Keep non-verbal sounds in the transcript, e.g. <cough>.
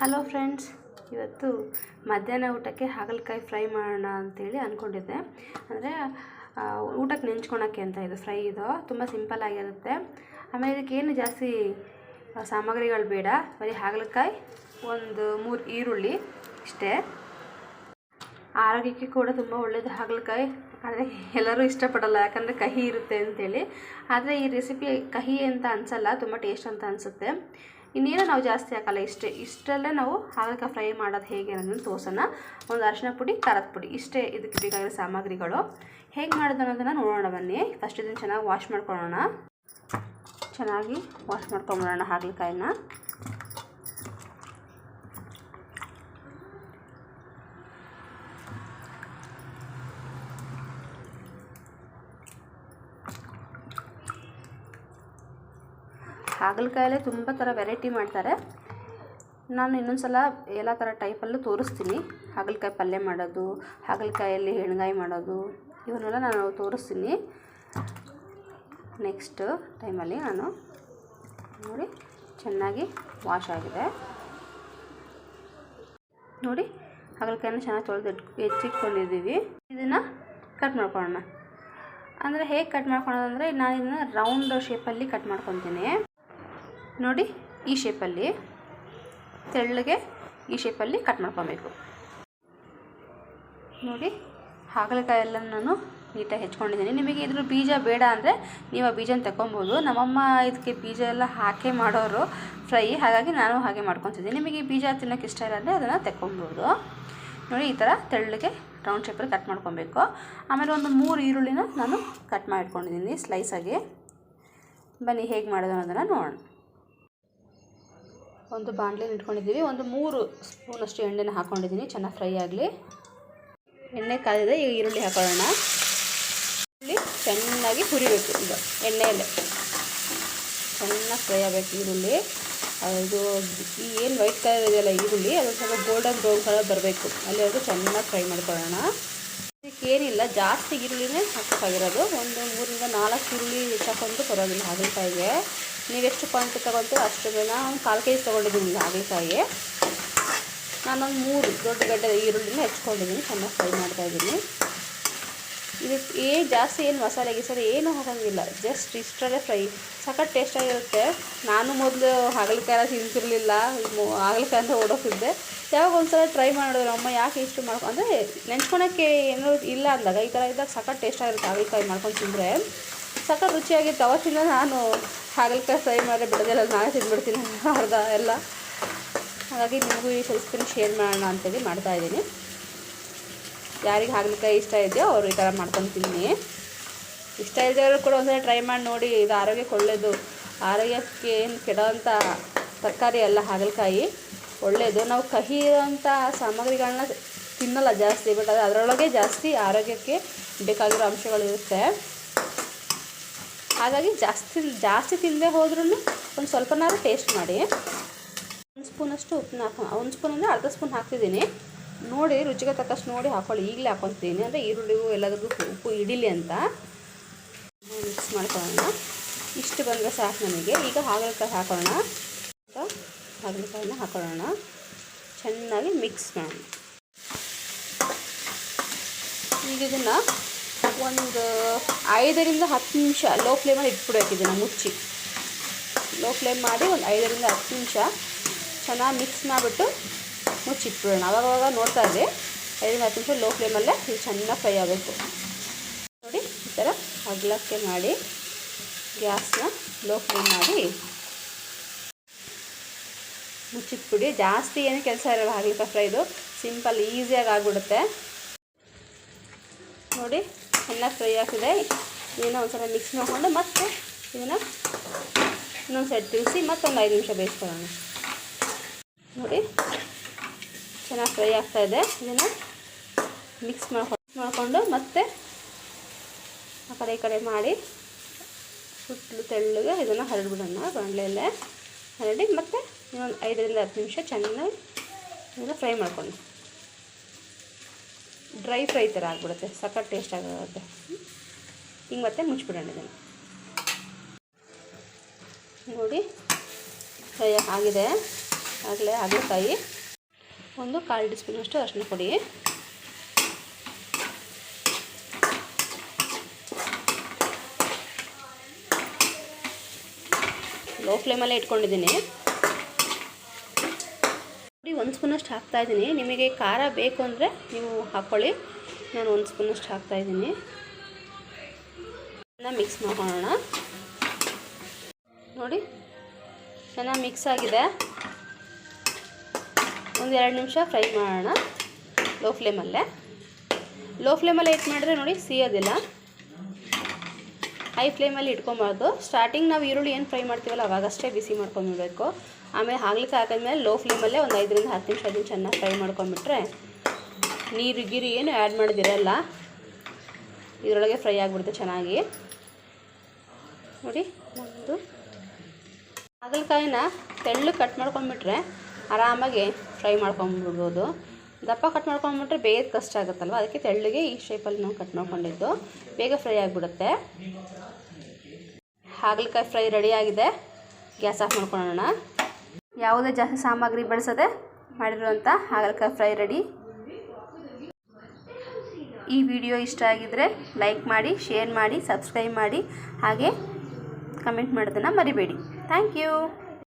Hello friends, ಇವತ್ತು ಮಧ್ಯಾಹ್ನ ಊಟಕ್ಕೆ ಹಾಗಲಕಾಯಿ ಫ್ರೈ ಮಾಡೋಣ ಅಂತೇಳಿ ಅಂದ್ಕೊಂಡಿದ್ದೆ ಅಂದರೆ ಊಟಕ್ಕೆ ನೆಂಚ್ಕೊಳಕ್ಕೆ ಅಂತ ಇದು ಫ್ರೈ ಇದು. ತುಂಬ ಸಿಂಪಲ್ ಆಗಿರುತ್ತೆ. ಆಮೇಲೆ ಇದಕ್ಕೆ ಏನು ಜಾಸ್ತಿ ಸಾಮಗ್ರಿಗಳು ಬೇಡ. ಬರೀ ಹಾಗಲಕಾಯಿ, ಒಂದು ಮೂರು ಈರುಳ್ಳಿ ಇಷ್ಟೇ. ಆರೋಗ್ಯಕ್ಕೆ ಕೂಡ ತುಂಬ ಒಳ್ಳೆಯದು ಹಾಗಲಕಾಯಿ. ಆದರೆ ಎಲ್ಲರೂ ಇಷ್ಟಪಡಲ್ಲ, ಯಾಕಂದರೆ ಕಹಿ ಇರುತ್ತೆ ಅಂತೇಳಿ. ಆದರೆ ಈ ರೆಸಿಪಿ ಕಹಿ ಅಂತ ಅನಿಸಲ್ಲ, ತುಂಬ ಟೇಸ್ಟ್ ಅಂತ ಅನಿಸುತ್ತೆ. ಇನ್ನೇನು ನಾವು ಜಾಸ್ತಿ ಹಾಕಲ್ಲ, ಇಷ್ಟೇ, ಇಷ್ಟರಲ್ಲೇ ನಾವು ಹಾಗಲಕಾಯಿ ಫ್ರೈ ಮಾಡೋದು ಹೇಗೆ ಅನ್ನೋದನ್ನು ತೋರಿಸೋಣ. ಒಂದು ಅರಿಶಿನ ಪುಡಿ, ಖಾರದ ಪುಡಿ, ಇಷ್ಟೇ ಇದಕ್ಕೆ ಬೇಕಾಗಿರೋ ಸಾಮಗ್ರಿಗಳು. ಹೇಗೆ ಮಾಡೋದು ಅನ್ನೋದನ್ನು ನೋಡೋಣ ಬನ್ನಿ. ಫಸ್ಟ್ ಇದನ್ನು ಚೆನ್ನಾಗಿ ವಾಶ್ ಮಾಡ್ಕೊಳ್ಳೋಣ. ಚೆನ್ನಾಗಿ ವಾಶ್ ಮಾಡ್ಕೊಂಬಿಡೋಣ ಹಾಗಲಕಾಯಿನ ಹಾಗಲಕಾಯಲ್ಲೇ ತುಂಬ ಥರ ವೆರೈಟಿ ಮಾಡ್ತಾರೆ. ನಾನು ಇನ್ನೊಂದು ಸಲ ಎಲ್ಲ ಥರ ಟೈಪಲ್ಲೂ ತೋರಿಸ್ತೀನಿ. ಹಾಗಲಕಾಯಿ ಪಲ್ಯ ಮಾಡೋದು, ಹಾಗಲಕಾಯಲ್ಲಿ ಹೆಣ್ಗಾಯಿ ಮಾಡೋದು, ಇವನ್ನೆಲ್ಲ ನಾನು ತೋರಿಸ್ತೀನಿ. ನೆಕ್ಸ್ಟ್ ಟೈಮಲ್ಲಿ ನಾನು ನೋಡಿ ಚೆನ್ನಾಗಿ ವಾಶ್ ಆಗಿದೆ. ನೋಡಿ ಹಾಗಲಕಾಯಿನ ಚೆನ್ನಾಗಿ ತೊಳೆದು ಹೆಚ್ಚಿಟ್ಕೊಂಡಿದ್ದೀವಿ ಇದನ್ನು ಕಟ್ ಮಾಡ್ಕೊಳ್ಳೋಣ. ಅಂದರೆ ಹೇಗೆ ಕಟ್ ಮಾಡ್ಕೊಳ್ಳೋದು ಅಂದರೆ ನಾನು ಇದನ್ನು ರೌಂಡ್ ಶೇಪಲ್ಲಿ ಕಟ್ ಮಾಡ್ಕೊತೀನಿ. ನೋಡಿ, ಈ ಶೇಪಲ್ಲಿ ತೆಳ್ಳಗೆ ಈ ಶೇಪಲ್ಲಿ ಕಟ್ ಮಾಡ್ಕೊಬೇಕು. ನೋಡಿ ಹಾಗಲಕಾಯಿ ಎಲ್ಲ ನಾನು ನೀಟಾಗಿ ಹೆಚ್ಕೊಂಡಿದ್ದೀನಿ. ನಿಮಗೆ ಇದ್ರ ಬೀಜ ಬೇಡ ಅಂದರೆ ನೀವು ಆ ಬೀಜನ ತಗೊಬೋದು ನಮ್ಮಮ್ಮ ಇದಕ್ಕೆ ಬೀಜ ಎಲ್ಲ ಹಾಕೇ ಮಾಡೋರು ಫ್ರೈ ಹಾಗಾಗಿ ನಾನು ಹಾಗೆ ಮಾಡ್ಕೊತಿದ್ದೀನಿ. ನಿಮಗೆ ಬೀಜ ತಿನ್ನೋಕೆ ಇಷ್ಟ ಇಲ್ಲ ಅಂದರೆ ಅದನ್ನು ತಗೊಬೋದು ನೋಡಿ, ಈ ಥರ ತೆಳ್ಳಗೆ ರೌಂಡ್ ಶೇಪಲ್ಲಿ ಕಟ್ ಮಾಡ್ಕೊಬೇಕು. ಆಮೇಲೆ ಒಂದು ಮೂರು ಈರುಳ್ಳಿನ ನಾನು ಕಟ್ ಮಾಡಿಟ್ಕೊಂಡಿದ್ದೀನಿ ಸ್ಲೈಸಾಗಿ ಬನ್ನಿ, ಹೇಗೆ ಮಾಡೋದು ಅನ್ನೋದನ್ನು ನೋಡೋಣ. ಒಂದು ಬಾಣಲೆನ ಇಟ್ಕೊಂಡಿದ್ದೀವಿ. ಒಂದು ಮೂರು ಸ್ಪೂನಷ್ಟು ಎಣ್ಣೆನ ಹಾಕ್ಕೊಂಡಿದ್ದೀನಿ ಚೆನ್ನಾಗಿ ಫ್ರೈ ಆಗಲಿ. ಎಣ್ಣೆ ಕಾದಿದೆ ಈಗ ಈರುಳ್ಳಿ ಹಾಕೊಳ್ಳೋಣ. ಈರುಳ್ಳಿ ಚೆನ್ನಾಗಿ ಹುರಿಬೇಕು ಈಗ ಎಣ್ಣೆಯಲ್ಲೇ. ಚೆನ್ನಾಗಿ ಫ್ರೈ ಆಗಬೇಕು ಈರುಳ್ಳಿ. ಅದು ಈ ಏನು ವೈಟ್ ಕಲರ್ ಇದೆಯಲ್ಲ ಈರುಳ್ಳಿ, ಅದು ಸ್ವಲ್ಪ ಗೋಲ್ಡನ್ ಬ್ರೌನ್ ಕಲರ್ ಬರಬೇಕು. ಅಲ್ಲಿವರೆಗೂ ಚೆನ್ನಾಗಿ ಫ್ರೈ ಮಾಡ್ಕೊಳ್ಳೋಣ. ಏನಿಲ್ಲ, ಜಾಸ್ತಿ ಈರುಳ್ಳಿನೇ ಹಾಕಬೇಕಾಗಿರೋದು ಒಂದು ಮೂರಿಂದ ನಾಲ್ಕು ಈರುಳ್ಳಿ ಹೆಚ್ಚಾಕೊಂಡು ಪರವಾಗಿಲ್ಲ ಹಾಗಲಕಾಯಿಗೆ ನೀವೆಷ್ಟು ಕ್ವಾಂಟಿಟಿ ತೊಗೊಳ್ತೀರೋ ಅಷ್ಟು ನಾನು ಕಾಲು ಕೆ ಜಿ ತೊಗೊಂಡಿದ್ದೀನಿ ಹಾಗಲಕಾಯಿ ನಾನೊಂದು ಮೂರು ದೊಡ್ಡ ಗಡ್ಡೆ ಈರುಳ್ಳಿನ ಹೆಚ್ಕೊಂಡಿದ್ದೀನಿ, ಚೆನ್ನಾಗಿ ಫ್ರೈ ಮಾಡ್ತಾಯಿದ್ದೀನಿ ಇದಕ್ಕೆ ಏನು ಜಾಸ್ತಿ ಏನು ಮಸಾಲೆ, ಗಿಸಾಲೆ ಏನೂ ಹಾಕೋಂಗಿಲ್ಲ. Just ಇಷ್ಟರಲ್ಲೇ fry. ಸಖತ್ ಟೇಸ್ಟಾಗಿರುತ್ತೆ ನಾನು ಮೊದಲು ಹಾಗಲಕಾಯಿ ತಿಂತಿರಲಿಲ್ಲ. ಹಾಗಲಕಾಯಿ ಅಂತ ಓಡೋಗ್ತಿದ್ದೆ. ಯಾವಾಗ ಒಂದ್ಸಲ ಟ್ರೈ ಮಾಡಿದ್ರು ಅಮ್ಮ? ಯಾಕೆ ಇಷ್ಟು ಮಾಡ್ಕೊ? ಅಂದರೆ ನೆಂಚ್ಕೊಳಕ್ಕೆ ಏನೋ ಇಲ್ಲ ಅಂದಾಗ, ಈ ಥರ ಇದ್ದಾಗ ಸಖತ್ ಟೇಸ್ಟಾಗಿರುತ್ತೆ ಹಾಗಲಕಾಯಿ ಮಾಡ್ಕೊಂಡು ತಿಂದರೆ. ಸಖತ್ ರುಚಿಯಾಗಿತ್ತು ಅವತ್ತಿಂದ ನಾನು ಹಾಗಲಕಾಯಿ ಫ್ರೈ ಮಾಡಿ ಬಿಡೋದಿಲ್ಲ ನಾನೇ ತಿಂದ್ಬಿಡ್ತೀನಿ <laughs> ಅರ್ಧ ಎಲ್ಲ. ಹಾಗಾಗಿ ನಿಮಗೂ ಈ ರೆಸಿಪಿನ ಶೇರ್ ಮಾಡೋಣ ಅಂತೇಳಿ ಮಾಡ್ತಾಯಿದ್ದೀನಿ ಯಾರಿಗೆ ಹಾಗಲಕಾಯಿ ಇಷ್ಟ ಇದೆಯೋ ಅವರು ಈ ಥರ ಮಾಡ್ಕೊಂಡು ತಿನ್ನಿ. ಇಷ್ಟ ಇದ್ದವರು ಕೂಡ ಒಂದ್ಸಲ ಟ್ರೈ ಮಾಡಿ ನೋಡಿ. ಇದು ಆರೋಗ್ಯಕ್ಕೆ ಒಳ್ಳೆಯದು ಆರೋಗ್ಯಕ್ಕೆ ಏನು ಕೆಡೋವಂಥ ತರಕಾರಿ ಅಲ್ಲ ಹಾಗಲಕಾಯಿ. ಒಳ್ಳೆಯದು ನಾವು ಕಹಿ ಇರೋಂಥ ಸಾಮಗ್ರಿಗಳನ್ನ ತಿನ್ನಲ್ಲ ಜಾಸ್ತಿ ಬಟ್ ಅದು ಅದರೊಳಗೆ ಜಾಸ್ತಿ ಆರೋಗ್ಯಕ್ಕೆ ಬೇಕಾಗಿರೋ ಅಂಶಗಳಿರುತ್ತೆ ಹಾಗಾಗಿ ಜಾಸ್ತಿ ಜಾಸ್ತಿ ತಿನ್ನದೆ ಹೋದ್ರೂ ಒಂದು ಸ್ವಲ್ಪನಾದ್ರೂ ಟೇಸ್ಟ್ ಮಾಡಿ. ಒಂದು ಸ್ಪೂನಷ್ಟು ಉಪ್ಪನ್ನ ಹಾಕೋ, ಒಂದು ಸ್ಪೂನ್ ಅಂದರೆ ಅರ್ಧ ಸ್ಪೂನ್ ಹಾಕ್ತಿದ್ದೀನಿ. ನೋಡಿ, ರುಚಿಗೆ ತಕ್ಕಷ್ಟು ನೋಡಿ ಹಾಕೊಳ್ಳಿ. ಈಗಲೇ ಹಾಕೊತಿದ್ದೀನಿ ಅಂದರೆ ಈರುಳ್ಳಿಗೂ ಎಲ್ಲದಕ್ಕೂ ಉಪ್ಪು ಹಿಡೀಲಿ ಅಂತ. ಮಿಕ್ಸ್ ಮಾಡ್ಕೊಳ್ಳೋಣ. ಇಷ್ಟು ಬಂದರೆ ಸಾಕು ನನಗೆ. ಈಗ ಹಾಗಲಕಾಯಿ ಹಾಕೋಣ ಹಾಗಲಕಾಯಿನ ಹಾಕೊಳ್ಳೋಣ. ಚೆನ್ನಾಗಿ ಮಿಕ್ಸ್ ಮಾಡೋಣ. ಈಗ ಇದನ್ನು ಒಂದು ಐದರಿಂದ ಹತ್ತು ನಿಮಿಷ ಲೋ ಫ್ಲೇಮಲ್ಲಿ ಇಟ್ಬಿಡ್ಬೇಕು ಇದನ್ನು ಮುಚ್ಚಿ. ಲೋ ಫ್ಲೇಮ್ ಮಾಡಿ ಒಂದು ಐದರಿಂದ ಹತ್ತು ನಿಮಿಷ ಚೆನ್ನಾಗಿ ಮಿಕ್ಸ್ ಮಾಡಿಬಿಟ್ಟು ಮುಚ್ಚಿಟ್ಬಿಡೋಣ. ಅವಾಗವಾಗ ನೋಡ್ತಾ ಇದ್ದೆ ಐದರಿಂದ ಹತ್ತು ನಿಮಿಷ ಲೋ ಫ್ಲೇಮಲ್ಲೇ ಇದು ಚೆನ್ನಾಗಿ ಫ್ರೈ ಆಗಬೇಕು. ನೋಡಿ ಈ ಥರ ಅಗಲಕ್ಕೆ ಮಾಡಿ ಗ್ಯಾಸ್ನ ಲೋ ಫ್ಲೇಮ್ ಮಾಡಿ ಮುಚ್ಚಿಟ್ಬಿಡಿ. ಜಾಸ್ತಿ ಏನು ಕೆಲಸ ಇರಲ್ಲ ಹಾಗಲಕಾಯಿ ಫ್ರೈದು ಸಿಂಪಲ್ ಈಸಿಯಾಗಿ ಆಗಿಬಿಡುತ್ತೆ. ನೋಡಿ ಚೆನ್ನಾಗಿ ಫ್ರೈ ಆಗ್ತಿದೆ ಒಂದು ಒಂದ್ಸಲ ಮಿಕ್ಸ್ ಮಾಡಿಕೊಂಡು ಮತ್ತೆ ಇದನ್ನು ಇನ್ನೊಂದು ಸೈಡ್ ತಿರುಗಿಸಿ ಮತ್ತೊಂದು ಐದು ನಿಮಿಷ ಬೇಯಿಸ್ಕೊಳ್ಳೋಣ. ನೋಡಿ, ಚೆನ್ನಾಗಿ ಫ್ರೈ ಆಗ್ತಾ ಇದೆ. ಇದನ್ನು ಮಿಕ್ಸ್ ಮಾಡ್ಕೊಂಡು ಮಾಡಿಕೊಂಡು ಮತ್ತೆ ಆ ಕಡೆ ಈ ಕಡೆ ಮಾಡಿ ಸುತ್ತಲೂ ತೆಳ್ಳಗೆ ಇದನ್ನು ಹರಡ್ಬಿಡೋಣ ಬಾಣಲೆಯಲ್ಲೇ ಹರಡಿ ಮತ್ತೆ ಇನ್ನೊಂದು ಐದರಿಂದ ಹತ್ತು ನಿಮಿಷ ಚೆನ್ನಾಗಿ ಇದನ್ನು ಫ್ರೈ ಮಾಡ್ಕೊಂಡು ಡ್ರೈ ಫ್ರೈ ಥರ ಆಗಿಬಿಡುತ್ತೆ, ಸಖತ್ ಟೇಸ್ಟ್ ಆಗುತ್ತೆ. ಹಿಂಗೆ ಮತ್ತೆ ಮುಚ್ಚಿಬಿಡೋಣ ಇದನ್ನು. ನೋಡಿ, ಫ್ರೈ ಆಗಿದೆ. ಆಗಲೇ ಹಾಗಲಕಾಯಿ ಒಂದು ಕಾಲು ಟೀ ಸ್ಪೂನಷ್ಟು ಅರಶಿನ ಪುಡಿ. ಲೋ ಫ್ಲೇಮಲ್ಲೇ ಇಟ್ಕೊಂಡಿದ್ದೀನಿ. ನೋಡಿ, ಒಂದು ಸ್ಪೂನಷ್ಟು ಹಾಕ್ತಾಯಿದ್ದೀನಿ ನಿಮಗೆ ಖಾರ ಬೇಕು ಅಂದರೆ ನೀವು ಹಾಕ್ಕೊಳ್ಳಿ ನಾನು ಒಂದು ಸ್ಪೂನಷ್ಟು ಹಾಕ್ತಾಯಿದ್ದೀನಿ ಚೆನ್ನಾಗಿ ಮಿಕ್ಸ್ ಮಾಡ್ಕೊಳ್ಳೋಣ. ನೋಡಿ, ಚೆನ್ನಾಗಿ ಮಿಕ್ಸ್ ಆಗಿದೆ. ಒಂದು ಎರಡು ನಿಮಿಷ ಫ್ರೈ ಮಾಡೋಣ ಲೋ ಫ್ಲೇಮಲ್ಲೇ. ಲೋ ಫ್ಲೇಮಲ್ಲೇ ಇಟ್ಟು ಮಾಡಿದ್ರೆ ನೋಡಿ ಸಿಯೋದಿಲ್ಲ. ಹೈ ಫ್ಲೇಮಲ್ಲಿ ಇಟ್ಕೊಬಾರ್ದು. ಸ್ಟಾರ್ಟಿಂಗ್ ನಾವು ಈರುಳ್ಳಿ ಏನು ಫ್ರೈ ಮಾಡ್ತೀವಲ್ಲ, ಅವಾಗಷ್ಟೇ ಬಿಸಿ ಮಾಡ್ಕೊಂಬಿಡ್ಬೇಕು ಆಮೇಲೆ ಹಾಕ್ಲಿಕ್ಕೆ ಹಾಕಿದ್ಮೇಲೆ ಲೋ ಫ್ಲೇಮಲ್ಲೇ ಒಂದು ಐದರಿಂದ ಹತ್ತು ನಿಮಿಷ ಅದನ್ನು ಚೆನ್ನಾಗಿ ಫ್ರೈ ಮಾಡ್ಕೊಂಬಿಟ್ರೆ ನೀರು ಗಿರಿ ಏನು ಆ್ಯಡ್ ಮಾಡಿದಿರಲ್ಲ. ಇದರೊಳಗೆ ಫ್ರೈ ಆಗಿಬಿಡುತ್ತೆ ಚೆನ್ನಾಗಿ. ನೋಡಿ, ಒಂದು. ಹಾಗಲಕಾಯಿನ ತೆಳ್ಳು ಕಟ್ ಮಾಡ್ಕೊಂಬಿಟ್ರೆ ಆರಾಮಾಗಿ ಫ್ರೈ ಮಾಡ್ಕೊಂಬಿಡ್ಬೋದು ದಪ್ಪ ಕಟ್ ಮಾಡ್ಕೊಂಬಿಟ್ರೆ ಬೇಗ ಕಷ್ಟ ಆಗುತ್ತಲ್ವ? ಅದಕ್ಕೆ ತೆಳ್ಳಗೆ ಈ ಶೇಪಲ್ಲಿ ನಾವು ಕಟ್ ಮಾಡ್ಕೊಂಡಿದ್ದು. ಬೇಗ ಫ್ರೈ ಆಗಿಬಿಡುತ್ತೆ. ಹಾಗಲಕಾಯಿ ಫ್ರೈ ರೆಡಿಯಾಗಿದೆ ಗ್ಯಾಸ್ ಆಫ್ ಮಾಡ್ಕೊಳ್ಳೋಣ. ಯಾವುದೇ ಜಾಸ್ತಿ ಸಾಮಗ್ರಿ ಬಳಸದೆ ಮಾಡಿರುವಂಥ ಹಾಗಲಕಾಯಿ ಫ್ರೈ ರೆಡಿ. ಈ ವಿಡಿಯೋ ಇಷ್ಟ ಆಗಿದ್ದರೆ ಲೈಕ್ ಮಾಡಿ, ಶೇರ್ ಮಾಡಿ, ಸಬ್ಸ್ಕ್ರೈಬ್ ಮಾಡಿ, ಹಾಗೆ ಕಮೆಂಟ್ ಮಾಡೋದನ್ನು ಮರಿಬೇಡಿ. Thank you.